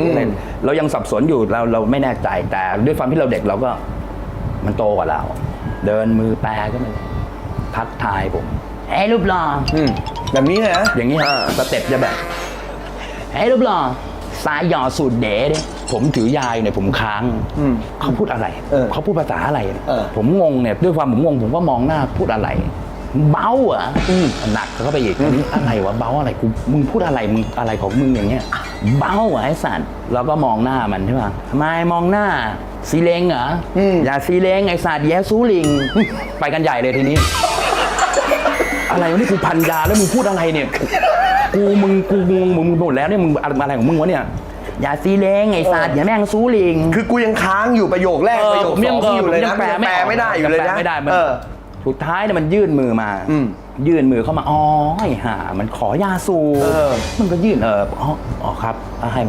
อืมอะไรเรายังสับสนอยู่เราเราไม่แน่ใจแต่ด้วยความที่เราเด็กเราก็มันโตกว่าเรา เดินมือแปรก็มาทักทายผมเฮ้ยรูปหล่ออืมแบบนี้เลยนะอย่างนี้ฮะสเต็ปจะแบบเฮ้ยรูปหล่อสายหย่อสูตรเด๋ดิผมถือยายเนี่ยผมค้างอืมเขาพูดอะไรเออเขาพูดภาษาอะไรเออผมงงเนี่ยด้วยความผมงงผมก็มองหน้าพูดอะไร เบ้าเหรออหนักเข้าไปอีกอันนี้อะไรวะเบ้าอะไรกูมึงพูดอะไรมึงอะไรของมึงอย่างเงี้ย เบ้าเหรอไอ้สัตว์เราก็มองหน้ามันใช่ป่ะทำไมมองหน้าซีเลงเหรอออย่าซีเลงไอ้สัตว์แย่ซูลิง ไปกันใหญ่เลยทีนี้ อะไรวะนี่กูพันยาแล้วมึงพูดอะไรเนี่ย กูมึงกูงงมึงมึงหมดแล้วเนี่ยมึงอะไรของมึงวะเนี่ยอย่าซีเลงไอ้สัตว์อย่าแม่งซูลิง คือกูยังค้างอยู่ประโยคแรกประโยคผมสยังองที่อยู่เลยผมนะยังแปลยังไม่แปลออกไม่ได้อยู่เลยงแปนะไม่ได้มันเออ สุดท้ายเนี่ยมันยื่นมือมาอืมยื่นมือเข้ามาอ๋อไอ้ห่ามันขอยาสูบเออมันก็ยื่นเอออ๋ออ๋อครับเอาให้มัน